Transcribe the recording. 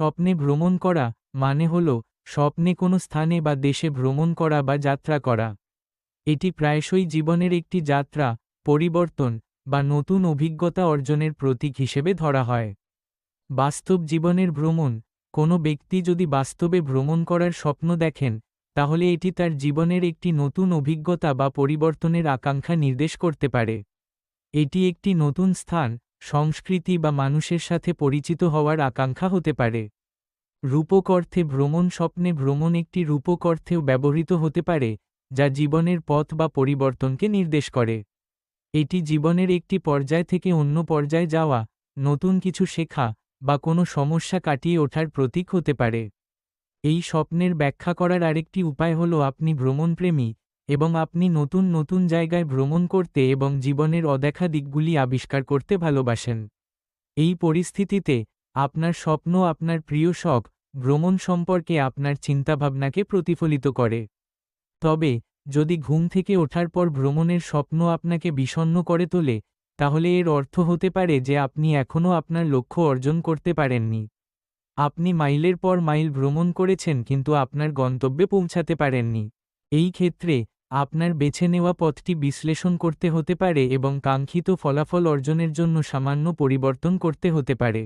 স্বপ্নে ভ্রমণ করা মানে হল স্বপ্নে কোনো স্থানে বা দেশে ভ্রমণ করা বা যাত্রা করা। এটি প্রায়শই জীবনের একটি যাত্রা, পরিবর্তন বা নতুন অভিজ্ঞতা অর্জনের প্রতীক হিসেবে ধরা হয়। বাস্তব জীবনের ভ্রমণ, কোনো ব্যক্তি যদি বাস্তবে ভ্রমণ করার স্বপ্ন দেখেন, তাহলে এটি তার জীবনের একটি নতুন অভিজ্ঞতা বা পরিবর্তনের আকাঙ্ক্ষা নির্দেশ করতে পারে। এটি একটি নতুন স্থান সংস্কৃতি বা মানুষের সাথে পরিচিত হওয়ার আকাঙ্ক্ষা হতে পারে। রূপক অর্থে ভ্রমণ স্বপ্নে ভ্রমণ একটি রূপক অর্থেও ব্যবহৃত হতে পারে, যা জীবনের পথ বা পরিবর্তনকে নির্দেশ করে। এটি জীবনের একটি পর্যায় থেকে অন্য পর্যায়ে যাওয়া, নতুন কিছু শেখা বা কোনো সমস্যা কাটিয়ে ওঠার প্রতীক হতে পারে। এই স্বপ্নের ব্যাখ্যা করার আরেকটি উপায় হল আপনি ভ্রমণপ্রেমী এবং আপনি নতুন নতুন জায়গায় ভ্রমণ করতে এবং জীবনের অদেখা দিকগুলি আবিষ্কার করতে ভালোবাসেন। এই পরিস্থিতিতে, আপনার স্বপ্ন, আপনার প্রিয় শখ, ভ্রমণ সম্পর্কে আপনার চিন্তাভাবনাকে প্রতিফলিত করে। তবে, যদি ঘুম থেকে ওঠার পর ভ্রমণের স্বপ্ন আপনাকে বিষণ্ণ করে তোলে, তাহলে এর অর্থ হতে পারে যে আপনি এখনও আপনার লক্ষ্য অর্জন করতে পারেননি। আপনি মাইলের পর মাইল ভ্রমণ করেছেন কিন্তু আপনার গন্তব্যে পৌঁছাতে পারেননি। এই ক্ষেত্রে আপনার বেছে নেওয়া পথটি বিশ্লেষণ করতে হতে পারে এবং কাঙ্ক্ষিত ফলাফল অর্জনের জন্য সামান্য পরিবর্তন করতে হতে পারে।